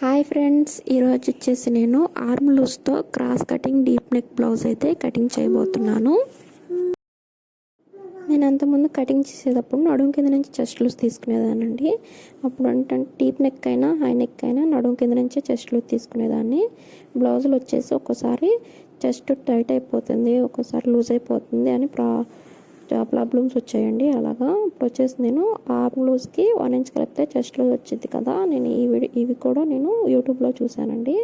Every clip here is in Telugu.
హాయ్ ఫ్రెండ్స్ ఈరోజు వచ్చేసి నేను arm లూస్తో cross cutting deep neck blouse అయితే కటింగ్ చేయబోతున్నాను. నేను అంతకుముందు కటింగ్ చేసేటప్పుడు నడుము కింద నుంచి చెస్ట్ లూస్ తీసుకునేదానండి అప్పుడు అంటే డీప్ నెక్ అయినా హై నెక్ అయినా నడుము కింద నుంచి చెస్ట్ లూస్ తీసుకునేదాన్ని. బ్లౌజులు వచ్చేసి ఒక్కోసారి చెస్ట్ టైట్ అయిపోతుంది ఒక్కోసారి లూజ్ అయిపోతుంది అని ప్రా ప్రాబ్లమ్స్ వచ్చాయండి. అలాగా ఇప్పుడు వచ్చేసి నేను ఆర్మ్ లూజ్కి వన్ ఇంచ్ కలిపితే చెస్ట్లో లూజ్ వచ్చింది కదా నేను ఈ వీడియో ఇవి కూడా నేను యూట్యూబ్లో చూశానండి.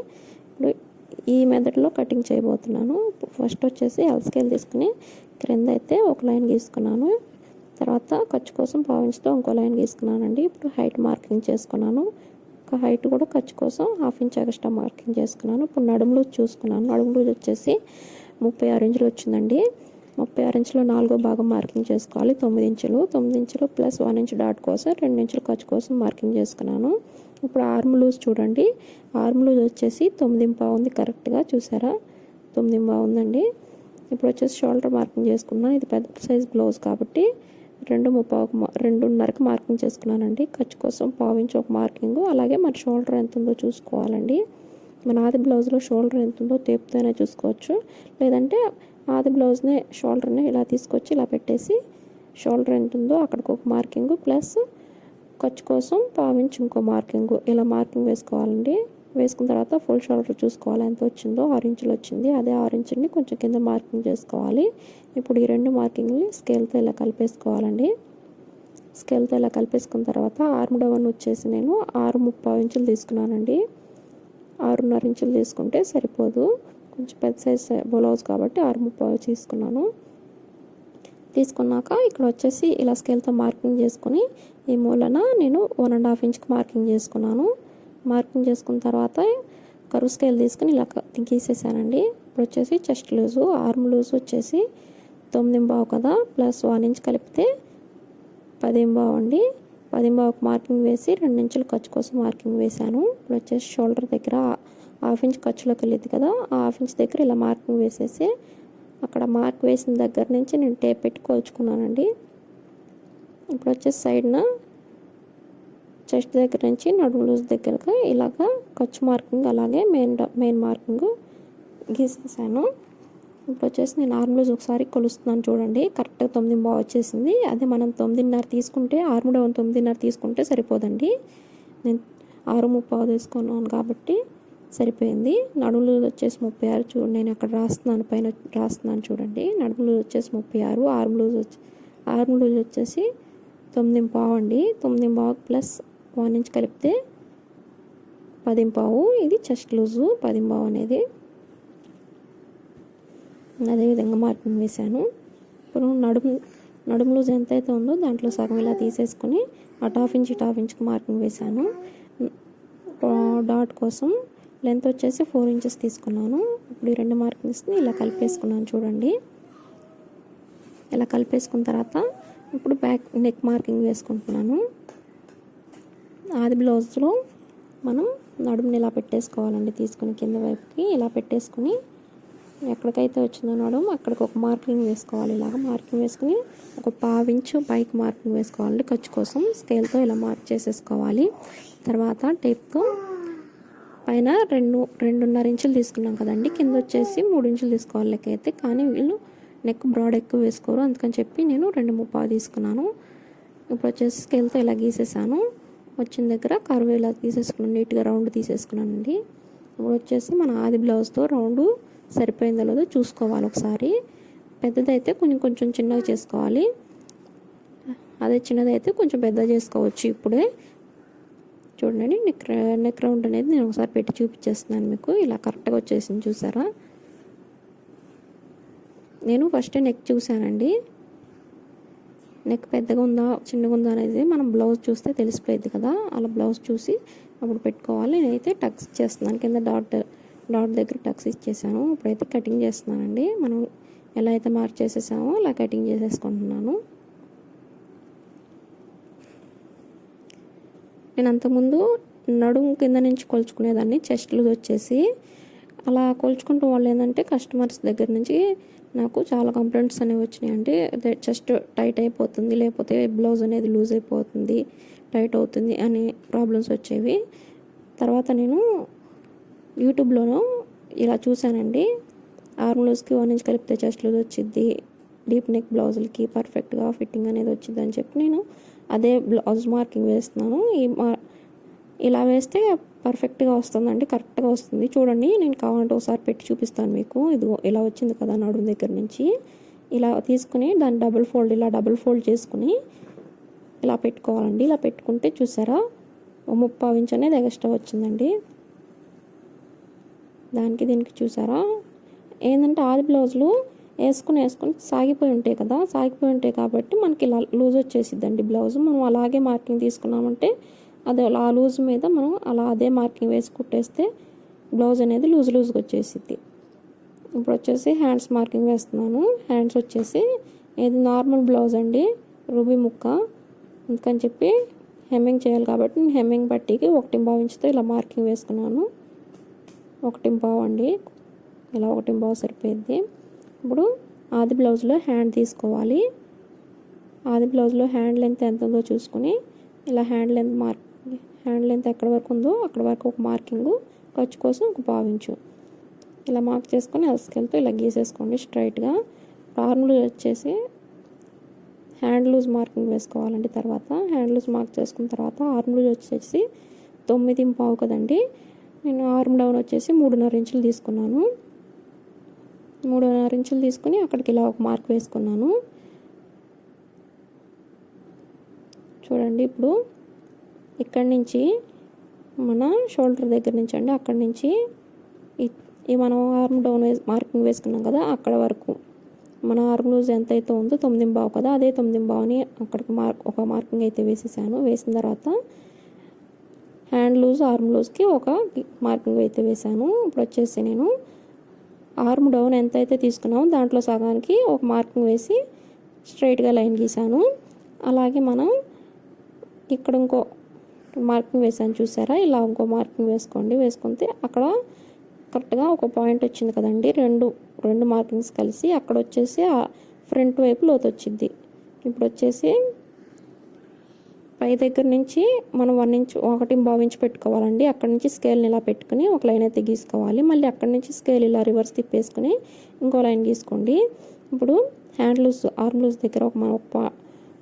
ఇప్పుడు ఈ మెథడ్లో కటింగ్ చేయబోతున్నాను. ఫస్ట్ వచ్చేసి ఎల్ స్కేల్ తీసుకుని క్రింద అయితే ఒక లైన్ గీసుకున్నాను. తర్వాత ఖర్చు కోసం పావించుతో ఇంకో లైన్ గీసుకున్నానండి. ఇప్పుడు హైట్ మార్కింగ్ చేసుకున్నాను. ఒక హైట్ కూడా ఖర్చు కోసం హాఫ్ ఇంచ్ ఎక్స్ట్రా మార్కింగ్ చేసుకున్నాను. ఇప్పుడు నడుములు చూసుకున్నాను. నడుములు వచ్చేసి ముప్పై ఆరు ఇంచులు వచ్చిందండి. ముప్పై ఆరు ఇంచులో నాలుగో భాగం మార్కింగ్ చేసుకోవాలి. తొమ్మిది ఇంచులు. తొమ్మిది ఇంచులు ప్లస్ వన్ ఇంచు డాట్ కోసం రెండు ఇంచులు ఖర్చు కోసం మార్కింగ్ చేసుకున్నాను. ఇప్పుడు ఆర్మ్ లూజ్ చూడండి. ఆర్మ్ లూజ్ వచ్చేసి తొమ్మిది ఉంది కరెక్ట్గా చూసారా? తొమ్మిది ఉందండి. ఇప్పుడు వచ్చేసి షోల్డర్ మార్కింగ్ చేసుకున్నాను. ఇది పెద్ద సైజ్ బ్లౌజ్ కాబట్టి రెండు ముప్పావు రెండున్నరకి మార్కింగ్ చేసుకున్నానండి. ఖర్చు కోసం పావించి ఒక మార్కింగ్. అలాగే మన షోల్డర్ ఎంత ఉందో చూసుకోవాలండి. మన ఆది బ్లౌజ్లో షోల్డర్ ఎంత ఉందో తేపుతోనే చూసుకోవచ్చు. లేదంటే ఆది బ్లౌజ్ని షోల్డర్ని ఇలా తీసుకొచ్చి ఇలా పెట్టేసి షోల్డర్ ఎంత ఉందో అక్కడికి ఒక మార్కింగ్ ప్లస్ ఖర్చు కోసం పావించి ఇంకో మార్కింగ్. ఇలా మార్కింగ్ వేసుకోవాలండి. వేసుకున్న తర్వాత ఫుల్ షోల్డర్ చూసుకోవాలి. ఎంత వచ్చిందో ఆరు ఇంచులు వచ్చింది. అదే ఆరు ఇంచుని కొంచెం కింద మార్కింగ్ చేసుకోవాలి. ఇప్పుడు ఈ రెండు మార్కింగ్ని స్కేల్తో ఇలా కలిపేసుకోవాలండి. స్కేల్తో ఇలా కలిపేసుకున్న తర్వాత ఆర్మ్ డవన్ వచ్చేసి నేను ఆరు ముప్పై ఇంచులు తీసుకున్నానండి. ఆరున్నర ఇంచులు తీసుకుంటే సరిపోదు. కొంచెం పెద్ద సైజ్ బ్లౌజ్ కాబట్టి ఆరు ముప్పై తీసుకున్నాను. తీసుకున్నాక ఇక్కడ వచ్చేసి ఇలా స్కేల్తో మార్కింగ్ చేసుకుని ఈ మూలన నేను వన్ అండ్ హాఫ్ ఇంచ్కి మార్కింగ్ చేసుకున్నాను. మార్కింగ్ చేసుకున్న తర్వాత కరువు స్కేల్ తీసుకుని ఇలా గీసేసానండి ఇప్పుడు వచ్చేసి చెస్ట్ లూజు ఆర్మ్ లూజ్ వచ్చేసి తొమ్మిది బావు కదా ప్లస్ వన్ ఇంచ్ కలిపితే పది బావు అండి. పది బావుకు మార్కింగ్ వేసి రెండు ఇంచులు ఖర్చు కోసం మార్కింగ్ వేశాను ఇప్పుడు వచ్చేసి షోల్డర్ దగ్గర హాఫ్ ఇంచ్ ఖర్చులోకి వెళ్ళింది కదా ఆ హాఫ్ ఇంచ్ దగ్గర ఇలా మార్కింగ్ వేసేసి అక్కడ మార్క్ వేసిన దగ్గర నుంచి నేను టేప్ పెట్టి కొలుచుకున్నానండి. ఇప్పుడు వచ్చేసి సైడ్న చెస్ట్ దగ్గర నుంచి నడుము లూజ్ దగ్గరగా ఇలాగా ఖర్చు మార్కింగ్ అలాగే మెయిన్ మెయిన్ మార్కింగ్ గీసేసాను. ఇప్పుడు వచ్చేసి నేను ఆర్మ్ లూజ్ ఒకసారి కొలుస్తున్నాను చూడండి. కరెక్ట్గా తొమ్మిది బాగా వచ్చేసింది. అదే మనం తొమ్మిదిన్నర తీసుకుంటే ఆర్మ్ డౌన్ తొమ్మిదిన్నర తీసుకుంటే సరిపోదండి. నేను ఆరు ముప్పావు తీసుకున్నాను కాబట్టి సరిపోయింది. నడుములు వచ్చేసి ముప్పై ఆరు చూడండి నేను అక్కడ రాస్తున్నాను పైన రాస్తున్నాను చూడండి. నడుములు వచ్చేసి ముప్పై ఆరు ఆర్మ్ లూజ్ వచ్చి ఆర్మ్ లూజ్ వచ్చేసి తొమ్మిది పావు అండి. తొమ్మిది పావు ప్లస్ వన్ ఇంచ్ కలిపితే పదింపావు ఇది చెస్ట్ లూజు పదింపావు అనేది. అదేవిధంగా మార్కింగ్ వేశాను. ఇప్పుడు నడుము నడుము లూజ్ ఎంతైతే ఉందో దాంట్లో సగం ఇలా తీసేసుకొని అటు హాఫ్ ఇంచ్ ఇటు హాఫ్ ఇంచ్కి మార్కింగ్ వేశాను. డాట్ కోసం లెంత్ వచ్చేసి ఫోర్ ఇంచెస్ తీసుకున్నాను. ఇప్పుడు ఈ రెండు మార్కింగ్స్ని ఇలా కలిపేసుకున్నాను చూడండి. ఇలా కలిపేసుకున్న తర్వాత ఇప్పుడు బ్యాక్ నెక్ మార్కింగ్ వేసుకుంటున్నాను. ఆది బ్లౌజ్లో మనం నడుముని ఇలా పెట్టేసుకోవాలండి తీసుకుని కింద వైపుకి. ఇలా పెట్టేసుకుని ఎక్కడికైతే వచ్చిందో నడుము అక్కడికి ఒక మార్కింగ్ వేసుకోవాలి. ఇలాగ మార్కింగ్ వేసుకుని ఒక పావించు పైకి మార్కింగ్ వేసుకోవాలి ఖర్చు కోసం స్కేల్తో ఇలా మార్క్ చేసేసుకోవాలి. తర్వాత టేప్తో పైన రెండు రెండున్నర ఇంచులు తీసుకున్నాం కదండి. కింద వచ్చేసి మూడు ఇంచులు తీసుకోవాలి లెక్క అయితే కానీ వీళ్ళు నెక్ బ్రాడ్ ఎక్కువ వేసుకోరు. అందుకని చెప్పి నేను రెండు ముప్పావు తీసుకున్నాను. ఇప్పుడు వచ్చేసి స్కేల్తో ఇలా గీసేసాను. వచ్చిన దగ్గర కరువు ఇలా తీసేసుకున్నాను. నీట్గా రౌండ్ తీసేసుకున్నానండి. ఇప్పుడు వచ్చేసి మన ఆది బ్లౌజ్తో రౌండ్ సరిపోయిందో లేదో చూసుకోవాలి ఒకసారి. పెద్దదైతే కొంచెం కొంచెం చిన్నగా చేసుకోవాలి. అదే చిన్నదైతే కొంచెం పెద్ద చేసుకోవచ్చు ఇప్పుడే. చూడండి నెక్ నెక్ రౌండ్ అనేది నేను ఒకసారి పెట్టి చూపించేస్తున్నాను మీకు. ఇలా కరెక్ట్గా వచ్చేసింది చూసారా? నేను ఫస్ట్ నెక్ చూశానండి. నెక్ పెద్దగా ఉందా చిన్నగా ఉందా అనేది మనం బ్లౌజ్ చూస్తే తెలిసిపోయింది కదా. అలా బ్లౌజ్ చూసి అప్పుడు పెట్టుకోవాలి. నేనైతే టక్స్ ఇచ్చేస్తున్నాను. కింద డాట్ డాట్ దగ్గర టక్స్ ఇచ్చేసాను. ఇప్పుడైతే కటింగ్ చేస్తున్నానండి. మనం ఎలా అయితే మార్క్ చేసేసామో అలా కటింగ్ చేసేసుకుంటున్నాను. నేను అంతకుముందు నడుము కింద నుంచి కొలుచుకునేదాన్ని చెస్ట్లు వచ్చేసి. అలా కొలుచుకుంటూ వాళ్ళు ఏంటంటే కస్టమర్స్ దగ్గర నుంచి నాకు చాలా కంప్లైంట్స్ అనేవి వచ్చినాయి అంటే చెస్ట్ టైట్ అయిపోతుంది లేకపోతే బ్లౌజ్ అనేది లూజ్ అయిపోతుంది టైట్ అవుతుంది అనే ప్రాబ్లమ్స్ వచ్చేవి. తర్వాత నేను యూట్యూబ్లోనూ ఇలా చూశానండి. ఆర్మ్ వన్ ఇంచ్ కలిపితే చెస్ట్ లూజ్ వచ్చింది డీప్ నెక్ బ్లౌజులకి పర్ఫెక్ట్గా ఫిట్టింగ్ అనేది వచ్చింది అని చెప్పి నేను అదే బ్లౌజ్ మార్కింగ్ వేస్తున్నాను. ఈ మా ఇలా వేస్తే పర్ఫెక్ట్గా వస్తుందండి కరెక్ట్గా వస్తుంది. చూడండి నేను కావాలంటే ఒకసారి పెట్టి చూపిస్తాను మీకు. ఇదిగో ఇలా వచ్చింది కదా నడుము దగ్గర నుంచి. ఇలా తీసుకుని దాన్ని డబుల్ ఫోల్డ్ ఇలా డబుల్ ఫోల్డ్ చేసుకుని ఇలా పెట్టుకోవాలండి. ఇలా పెట్టుకుంటే చూసారా ఓ ముప్పావు ఇంచ్ అనేది ఎక్స్ట్రా వచ్చిందండి. దానికి దీనికి చూసారా ఏంటంటే ఆది బ్లౌజులు వేసుకుని వేసుకుని సాగిపోయి ఉంటాయి కదా సాగిపోయి ఉంటాయి కాబట్టి మనకి ఇలా లూజ్ వచ్చేసిద్దండి బ్లౌజ్. మనం అలాగే మార్కింగ్ తీసుకున్నామంటే అది అలా లూజ్ మీద మనం అలా అదే మార్కింగ్ వేసి కుట్టేస్తే బ్లౌజ్ అనేది లూజ్ లూజ్గా వచ్చేసిద్ది. ఇప్పుడు వచ్చేసి హ్యాండ్స్ మార్కింగ్ వేస్తున్నాను. హ్యాండ్స్ వచ్చేసి ఇది నార్మల్ బ్లౌజ్ అండి రూబీ ముక్క. అందుకని చెప్పి హెమ్మింగ్ చేయాలి కాబట్టి నేను హెమ్మింగ్ పట్టీకి ఒకటి బావ ఇంచుతో ఇలా మార్కింగ్ వేసుకున్నాను. ఒకటి పావు అండి. ఇలా ఒకటి పావు సరిపోయింది ఇప్పుడు ఆది బ్లౌజ్లో హ్యాండ్ తీసుకోవాలి. ఆది బ్లౌజ్లో హ్యాండ్ లెంత్ ఎంత ఉందో చూసుకుని ఇలా hand length mark hand length ఎక్కడ వరకు ఉందో అక్కడ వరకు ఒక మార్కింగ్ ఖర్చు కోసం ఒక పావించు. ఇలా మార్క్ చేసుకొని ఆ ఇలా గీసేసుకోండి స్ట్రైట్గా. ఆర్మ్ లూజ్ వచ్చేసి హ్యాండ్ లూజ్ మార్కింగ్ వేసుకోవాలండి తర్వాత. హ్యాండ్ లూజ్ మార్క్ చేసుకున్న తర్వాత ఆర్మ్ లూజ్ వచ్చేసి తొమ్మిది పావు కదండి. నేను ఆర్మ్ డౌన్ వచ్చేసి మూడున్నర ఇంచులు తీసుకున్నాను. మూడున్నర ఇంచులు తీసుకుని అక్కడికి ఇలా ఒక మార్క్ వేసుకున్నాను. చూడండి ఇప్పుడు ఇక్కడి నుంచి మన షోల్డర్ దగ్గర నుంచి అండి అక్కడి నుంచి ఈ మనం ఆర్మ్ డౌన్ మార్కింగ్ వేసుకున్నాం కదా అక్కడ వరకు మన ఆర్మ్ లూజ్ ఎంత అయితే ఉందో తొమ్మిది బావు కదా అదే తొమ్మిది బావుని అక్కడికి మార్క్ ఒక మార్కింగ్ అయితే వేసేసాను. వేసిన తర్వాత హ్యాండ్ లూజ్ ఆర్మ్ లూజ్కి ఒక మార్కింగ్ అయితే వేసాను. ఇప్పుడు వచ్చేసి నేను ఆర్మ్ డౌన్ ఎంత అయితే తీసుకున్నామో దాంట్లో సగానికి ఒక మార్కింగ్ వేసి స్ట్రైట్గా లైన్ గీసాను. అలాగే మనం ఇక్కడ ఇంకో మార్కింగ్ వేసాను చూసారా? ఇలా ఇంకో మార్కింగ్ వేసుకోండి. వేసుకుంటే అక్కడ కరెక్ట్గా ఒక పాయింట్ వచ్చింది కదండి. రెండు రెండు మార్కింగ్స్ కలిసి అక్కడ వచ్చేసి ఫ్రంట్ వైపు లోతు వచ్చింది. ఇప్పుడు వచ్చేసి పై దగ్గర నుంచి మనం వన్ ఇంచ్ ఒకటి భావించి పెట్టుకోవాలండి. అక్కడ నుంచి స్కేల్ని ఇలా పెట్టుకుని ఒక లైన్ అయితే గీసుకోవాలి. మళ్ళీ అక్కడ నుంచి స్కేల్ ఇలా రివర్స్ తిప్పేసుకుని ఇంకో లైన్ గీసుకోండి. ఇప్పుడు హ్యాండ్ లూజ్ ఆర్మ్ లూజ్ దగ్గర ఒక ఒక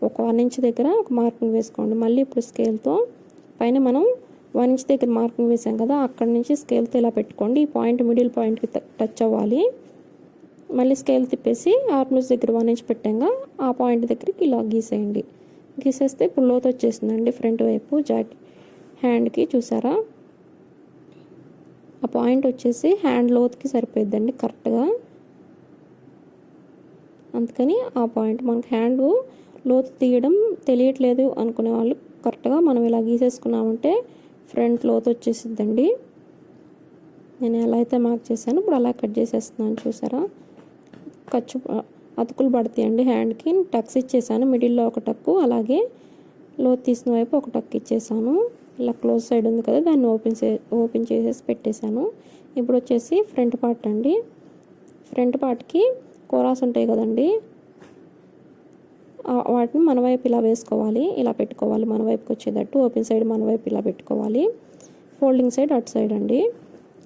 ఒక వన్ ఇంచ్ దగ్గర ఒక మార్కింగ్ వేసుకోండి. మళ్ళీ ఇప్పుడు స్కేల్తో పైన మనం వన్ ఇంచ్ దగ్గర మార్కింగ్ వేసాం కదా అక్కడ నుంచి స్కేల్తో ఇలా పెట్టుకోండి. ఈ పాయింట్ మిడిల్ పాయింట్కి టచ్ అవ్వాలి. మళ్ళీ స్కేల్ తిప్పేసి ఆర్మ్ లూజ్ దగ్గర వన్ ఇంచ్ పెట్టాక ఆ పాయింట్ దగ్గరికి ఇలా గీసేయండి. గీసేస్తే ఇప్పుడు లోతు వచ్చేసిందండి. ఫ్రంట్ వైపు జాకెట్ హ్యాండ్కి చూసారా? ఆ పాయింట్ వచ్చేసి హ్యాండ్ లోతుకి సరిపోయిద్దండి కరెక్ట్గా. అందుకని ఆ పాయింట్ మనకి హ్యాండ్ లోతు తీయడం తెలియట్లేదు అనుకునే వాళ్ళు కరెక్ట్గా మనం ఇలా గీసేసుకున్నామంటే ఫ్రంట్ లోతు వచ్చేసిద్దండి. నేను ఎలా అయితే మార్క్ చేశాను ఇప్పుడు అలా కట్ చేసేస్తున్నాను చూసారా? ఖర్చు అతుకులు పడతాయండి. హ్యాండ్కి టక్స్ ఇచ్చేసాను. మిడిల్లో ఒక టక్కు అలాగే లోతు తీసిన వైపు ఒక టక్ ఇచ్చేసాను. ఇలా క్లోజ్ సైడ్ ఉంది కదా దాన్ని ఓపెన్ చే ఓపెన్ చేసేసి పెట్టేశాను. ఇప్పుడు వచ్చేసి ఫ్రంట్ పార్ట్ అండి. ఫ్రంట్ పార్ట్కి కోరాస్ ఉంటాయి కదండి. వాటిని మన వైపు ఇలా వేసుకోవాలి. ఇలా పెట్టుకోవాలి. మన వైపుకి వచ్చేటట్టు ఓపెన్ సైడ్ మన వైపు ఇలా పెట్టుకోవాలి. ఫోల్డింగ్ సైడ్ అటు సైడ్ అండి.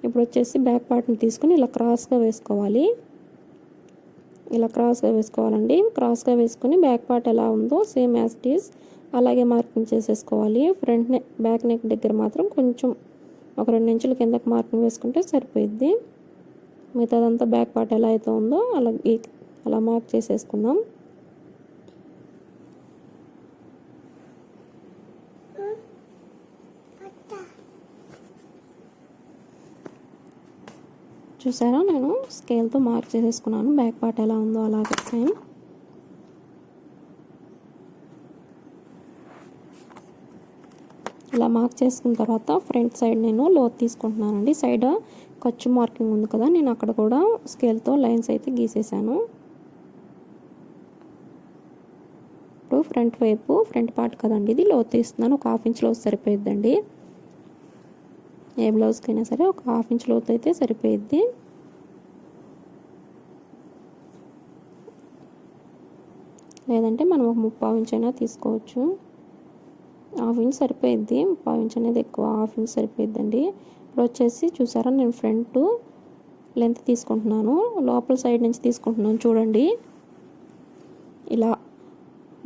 ఇప్పుడు వచ్చేసి బ్యాక్ పార్ట్ని తీసుకుని ఇలా క్రాస్గా వేసుకోవాలి. ఇలా క్రాస్గా వేసుకోవాలండి. క్రాస్గా వేసుకొని బ్యాక్ పార్ట్ ఎలా ఉందో సేమ్ యాజ్ ఇట్ ఈస్ అలాగే మార్కింగ్ చేసేసుకోవాలి. ఫ్రంట్ నెక్ బ్యాక్ నెక్ దగ్గర మాత్రం కొంచెం ఒక రెండు ఇంచుల కిందకి మార్కింగ్ వేసుకుంటే సరిపోయిద్ది. మిగతాదంతా బ్యాక్ పార్ట్ ఎలా అయితే ఉందో అలా ఈ- అలా మార్క్ చేసేసుకుందాం. చూసారా నేను? స్కేల్తో మార్క్ చేసేసుకున్నాను. బ్యాక్ పార్ట్ ఎలా ఉందో అలాగే సేమ్. ఇలా మార్క్ చేసుకున్న తర్వాత ఫ్రంట్ సైడ్ నేను లోత్ తీసుకుంటున్నానండి. సైడ్ ఖర్చు మార్కింగ్ ఉంది కదా నేను అక్కడ కూడా స్కేల్తో లైన్స్ అయితే గీసేసాను. ఇప్పుడు ఫ్రంట్ వైపు ఫ్రంట్ పార్ట్ కదండి ఇది లోత్ తీస్తున్నాను. ఒక హాఫ్ ఇంచ్ లోతు సరిపోయిద్దండి. ఏ బ్లౌజ్కైనా సరే ఒక హాఫ్ ఇంచ్ లోతు అయితే సరిపోయిద్ది. లేదంటే మనం ఒక ముప్పావు ఇంచ్ అయినా తీసుకోవచ్చు. హాఫ్ ఇంచ్ సరిపోయిద్ది. ముప్పావు ఇంచ్ అనేది ఎక్కువ హాఫ్ ఇంచ్ సరిపోయిద్దండి. ఇప్పుడు వచ్చేసి చూసారా నేను ఫ్రంట్ లెంత్ తీసుకుంటున్నాను. లోపల సైడ్ నుంచి తీసుకుంటున్నాను. చూడండి. ఇలా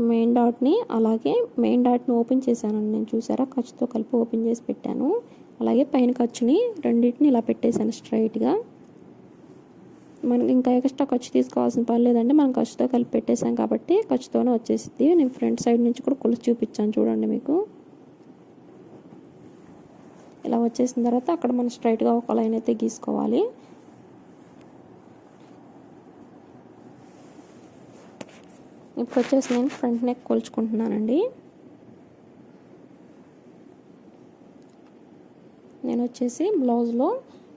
మెయిన్ డాట్ని అలాగే మెయిన్ డాట్ని ఓపెన్ చేశానండి నేను చూసారా? ఖర్చుతో కలిపి ఓపెన్ చేసి పెట్టాను. అలాగే పైన ఖర్చుని రెండింటిని ఇలా పెట్టేశాను స్ట్రైట్గా. మనకి ఇంకా ఎక్స్ట్రా ఖర్చు తీసుకోవాల్సిన పని లేదంటే మనం ఖర్చుతో కలిపి పెట్టేశాం కాబట్టి ఖర్చుతోనే వచ్చేసింది నేను ఫ్రంట్ సైడ్ నుంచి కూడా కొలుసు చూపించాను చూడండి మీకు. ఇలా వచ్చేసిన తర్వాత అక్కడ మనం స్ట్రైట్గా ఒక లైన్ అయితే గీసుకోవాలి. ఇప్పుడు వచ్చేసి నేను ఫ్రంట్ నెక్ కొలుచుకుంటున్నానండి. నేను వచ్చేసి బ్లౌజ్లో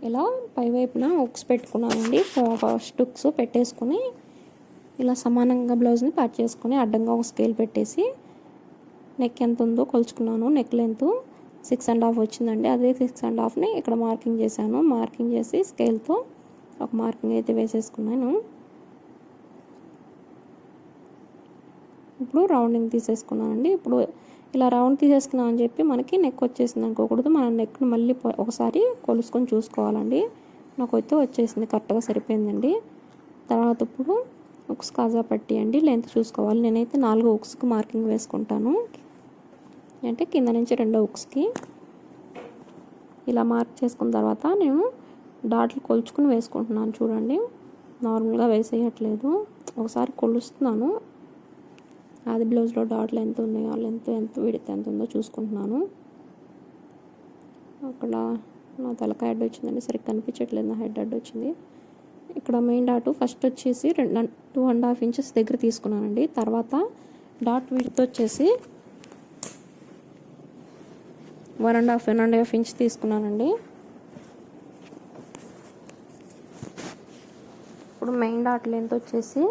ఇలా పైవైపున పెట్టుకున్నాను పెట్టుకున్నానండి. ఫస్ట్ ఉక్స్ పెట్టేసుకుని ఇలా సమానంగా బ్లౌజ్ని కట్ చేసుకుని అడ్డంగా ఒక స్కేల్ పెట్టేసి నెక్ ఎంత ఉందో కొలుచుకున్నాను. Neck length six and half వచ్చిందండి. అదే సిక్స్ అండ్ హాఫ్ని ఇక్కడ మార్కింగ్ చేశాను. మార్కింగ్ చేసి స్కేల్తో ఒక మార్కింగ్ అయితే వేసేసుకున్నాను. ఇప్పుడు రౌండింగ్ తీసేసుకున్నానండి. ఇప్పుడు ఇలా రౌండ్ తీసేసుకున్నాం అని చెప్పి మనకి నెక్ వచ్చేసింది అనుకోకూడదు. మన నెక్ని మళ్ళీ ఒకసారి కొలుసుకొని చూసుకోవాలండి. నాకు అయితే వచ్చేసింది కరెక్ట్గా సరిపోయిందండి. తర్వాత ఇప్పుడు ఉక్స్ కాజా పట్టి అండి లెంత్ చూసుకోవాలి. నేనైతే నాలుగు ఉక్స్కి మార్కింగ్ వేసుకుంటాను. అంటే కింద నుంచి రెండో ఉక్స్కి. ఇలా మార్క్ చేసుకున్న తర్వాత నేను డాట్లు కొలుచుకుని వేసుకుంటున్నాను చూడండి. నార్మల్గా వేసేయట్లేదు. ఒకసారి కొలుస్తున్నాను. అది బ్లౌజ్లో డాట్లు ఎంత ఉన్నాయో లెంత్ ఎంత విడత ఎంత ఉందో చూసుకుంటున్నాను. అక్కడ నా తలకాయ అడ్డు వచ్చిందండి సరిగ్గా కనిపించట్లేదు నా హెడ్ అడ్డు వచ్చింది. ఇక్కడ మెయిన్ డాట్ ఫస్ట్ వచ్చేసి రెండు టూ అండ్ హాఫ్ ఇంచెస్ దగ్గర తీసుకున్నానండి. తర్వాత డాట్ విడ్త్ వచ్చేసి one and half one and half inch తీసుకున్నానండి. ఇప్పుడు మెయిన్ డాట్ లెంత్ వచ్చేసి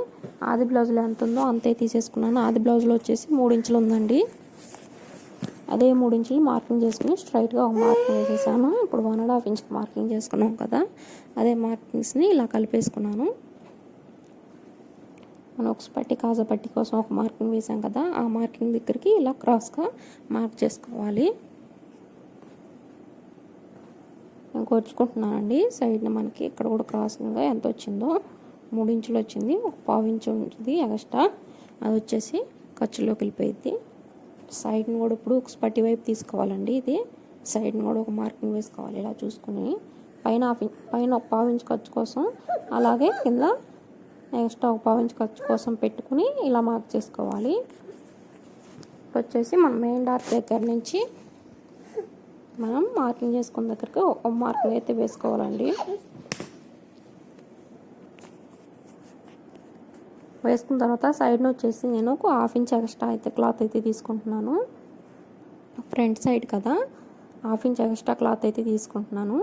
ఆది బ్లౌజ్లో ఎంత ఉందో అంతే తీసేసుకున్నాను. ఆది బ్లౌజ్లో వచ్చేసి మూడు ఇంచులు ఉందండి. అదే మూడు ఇంచులు మార్కింగ్ చేసుకుని స్ట్రైట్గా ఒక మార్కింగ్ వేసేసాను ఇప్పుడు వన్ అండ్ హాఫ్ ఇంచ్కి మార్కింగ్ చేసుకున్నాం కదా అదే మార్కింగ్స్ని ఇలా కలిపేసుకున్నాను. మనం ఒక పట్టి కాజా పట్టి కోసం ఒక మార్కింగ్ వేసాం కదా ఆ మార్కింగ్ దగ్గరికి ఇలా క్రాస్గా మార్క్ చేసుకోవాలి. నేను కొరుచుకుంటున్నానండి. సైడ్న మనకి ఇక్కడ కూడా క్రాసింగ్గా ఎంత వచ్చిందో. మూడు ఇంచులు వచ్చింది ఒక పావు ఇంచు ఉంటుంది ఎక్స్ట్రా అది వచ్చేసి ఖర్చులోకి వెళ్ళిపోయింది సైడ్ని కూడా ఇప్పుడు ఒక స్పటి వైపు తీసుకోవాలండి ఇది. సైడ్ని కూడా ఒక మార్కింగ్ వేసుకోవాలి ఇలా చూసుకుని. పైన పైన ఒక పావు ఇంచు ఖర్చు కోసం అలాగే కింద ఎక్స్ట్రా ఒక పావు ఇంచు ఖర్చు కోసం పెట్టుకుని ఇలా మార్క్ చేసుకోవాలి. వచ్చేసి మన మెయిన్ డార్క్ దగ్గర నుంచి మనం మార్కింగ్ చేసుకున్న దగ్గరికి ఒక మార్కింగ్ అయితే వేసుకోవాలండి. వేసుకున్న తర్వాత సైడ్ను వచ్చేసి నేను ఒక హాఫ్ ఇంచ్ ఎక్స్ట్రా అయితే క్లాత్ అయితే తీసుకుంటున్నాను. ఫ్రంట్ సైడ్ కదా హాఫ్ ఇంచ్ ఎక్స్ట్రా క్లాత్ అయితే తీసుకుంటున్నాను.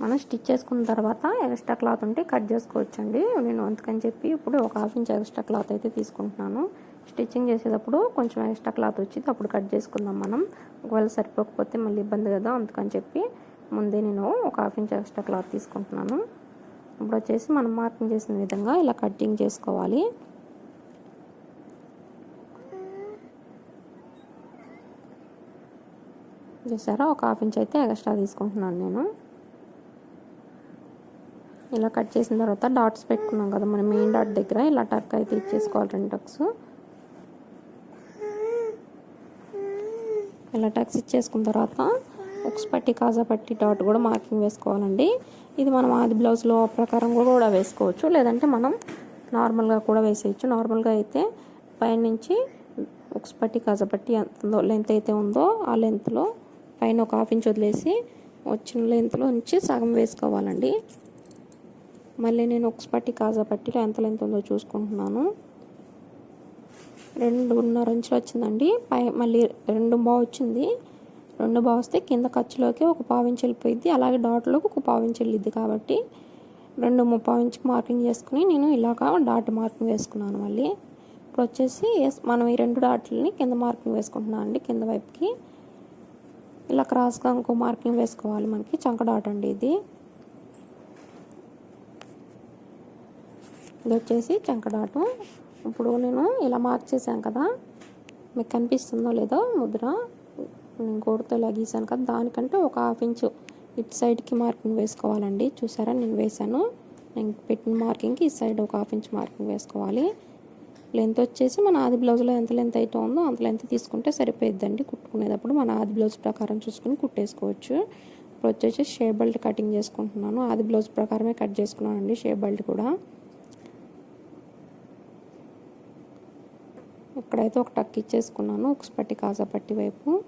మనం స్టిచ్ చేసుకున్న తర్వాత ఎక్స్ట్రా క్లాత్ ఉంటే కట్ చేసుకోవచ్చండి. నేను అందుకని చెప్పి ఇప్పుడు ఒక హాఫ్ ఇంచ్ ఎక్స్ట్రా క్లాత్ అయితే తీసుకుంటున్నాను. స్టిచ్చింగ్ చేసేటప్పుడు కొంచెం ఎక్స్ట్రా క్లాత్ వచ్చింది అప్పుడు కట్ చేసుకుందాం మనం. ఒకవేళ సరిపోకపోతే మళ్ళీ ఇబ్బంది కదా అందుకని చెప్పి ముందే నేను ఒక హాఫ్ ఇంచ్ ఎక్స్ట్రా క్లాత్ తీసుకుంటున్నాను. ఇప్పుడు వచ్చేసి మనం మార్కింగ్ చేసిన విధంగా ఇలా కటింగ్ చేసుకోవాలి. చూసారా? ఒక హాఫ్ ఇంచ్ అయితే ఎక్స్ట్రా తీసుకుంటున్నాను నేను. ఇలా కట్ చేసిన తర్వాత డాట్స్ పెట్టుకున్నాం కదా మన మెయిన్ డాట్ దగ్గర ఇలా టక్ అయితే ఇచ్చేసుకోవాలి రెండు టక్స్ ఇలా టక్స్ ఇచ్చేసుకున్న తర్వాత ఉక్స్ పట్టి కాజా పట్టి డాట్ కూడా మార్కింగ్ వేసుకోవాలండి. ఇది మనం ఆది బ్లౌజ్లో ప్రకారం కూడా వేసుకోవచ్చు. లేదంటే మనం నార్మల్గా కూడా వేసేయచ్చు. నార్మల్గా అయితే పైనుంచి ఉక్స్ పట్టి కాజా పట్టి ఎంత లెంత్ అయితే ఉందో ఆ లెంత్లో పైన ఒక హాఫ్ ఇంచ్ వదిలేసి వచ్చిన లెంత్లో నుంచి సగం వేసుకోవాలండి. మళ్ళీ నేను ఉక్స్ పట్టి కాజా పట్టిలో ఎంత లెంత్ ఉందో చూసుకుంటున్నాను. రెండున్నర ఇంచులు వచ్చిందండి. పై మళ్ళీ రెండు బాగా వచ్చింది. రెండు బాగా కింద ఖర్చులోకి ఒక పావించి వెళ్ళిపోయింది అలాగే డాట్లోకి ఒక పావించి వెళ్ళిద్ది కాబట్టి రెండు ముప్పావు ఇంచుకి మార్కింగ్ చేసుకుని నేను ఇలాగా డాట్ మార్కింగ్ వేసుకున్నాను మళ్ళీ. ఇప్పుడు వచ్చేసి ఎస్ మనం ఈ రెండు డాట్లని కింద మార్కింగ్ వేసుకుంటున్నాం అండి కింద వైపుకి. ఇలా క్రాస్గా ఇంకో మార్కింగ్ వేసుకోవాలి మనకి చంక డాట్ అండి ఇది. ఇది వచ్చేసి చంక డాటు. ఇప్పుడు నేను ఇలా మార్క్ చేశాను కదా మీకు కనిపిస్తుందో లేదో ముద్ర. గోడతో ఇలా గీసాను కదా దానికంటే ఒక హాఫ్ ఇంచు ఇటు సైడ్కి మార్కింగ్ వేసుకోవాలండి. చూసారా? నేను వేశాను. నేను పెట్టిన మార్కింగ్కి ఈ సైడ్ ఒక హాఫ్ ఇంచ్ మార్కింగ్ వేసుకోవాలి. లెంత్ వచ్చేసి మన ఆది బ్లౌజ్లో ఎంత లెంత్ అయితే ఉందో అంత లెంత్ తీసుకుంటే సరిపోయిద్దండి. కుట్టుకునేటప్పుడు మన ఆది బ్లౌజ్ ప్రకారం చూసుకుని కుట్టేసుకోవచ్చు. ఇప్పుడు వచ్చేసి షేప్ బెల్ట్ కటింగ్ చేసుకుంటున్నాను. ఆది బ్లౌజ్ ప్రకారమే కట్ చేసుకున్నానండి షేప్ బెల్ట్ కూడా. ఇక్కడైతే ఒక టక్ ఇచ్చేసుకున్నాను ఒక పట్టి కాజా పట్టి వైపు.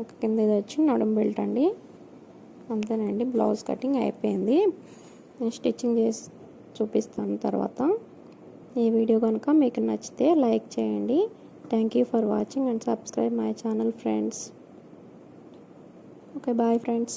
ఒక కింద ఇది వచ్చి నడుం బెల్ట్ అండి. అంతేనండి బ్లౌజ్ కటింగ్ అయిపోయింది. నేను స్టిచ్చింగ్ చేసి చూపిస్తాను తర్వాత. ఈ వీడియో కనుక మీకు నచ్చితే లైక్ చేయండి. Thank you for watching and subscribe my channel friends okay bye friends